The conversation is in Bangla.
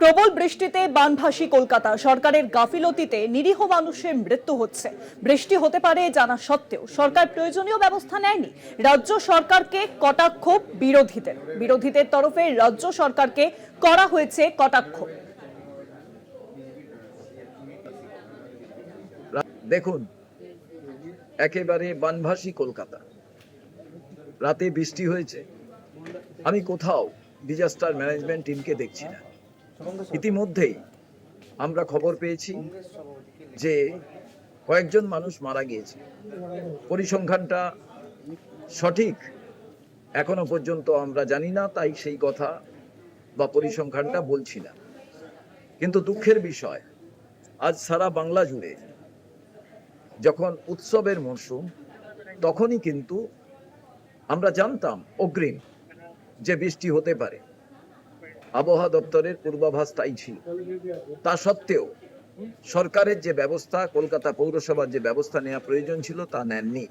প্রবল বৃষ্টিতে বানভাসী কলকাতা। সরকারের গাফিলতিতে নিরীহ মানুষের মৃত্যু হচ্ছে। বৃষ্টি হতে পারে জানা সত্ত্বেও সরকার প্রয়োজনীয় ব্যবস্থা নেয়নি। রাজ্য সরকারকে কটাক্ষ বিরোধীদের। বিরোধীদের তরফে রাজ্য সরকারকে করা হয়েছে কটাক্ষ। দেখুন, একেবারে বানভাসী কলকাতা। রাতে বৃষ্টি হয়েছে। আমি কোথাও ডিজাস্টার ম্যানেজমেন্ট টিমকে দেখছি না। ইতিমধ্যেই আমরা খবর পেয়েছি যে কয়েকজন মানুষ মারা গিয়েছে। পরিসংখ্যানটা সঠিক এখনও পর্যন্ত আমরা জানি না, তাই সেই কথা বা পরিসংখ্যানটা বলছি না। কিন্তু দুঃখের বিষয়, আজ সারা বাংলা জুড়ে যখন উৎসবের মরশুম, তখনই কিন্তু আমরা জানতাম অগ্রিম যে বৃষ্টি হতে পারে। আবহাওয়া দপ্তরের পূর্বাভাস তাই ছিল। তা সত্ত্বেও সরকারের যে ব্যবস্থা, কলকাতা পৌরসভার যে ব্যবস্থা নেওয়া প্রয়োজন ছিল তা নেননি।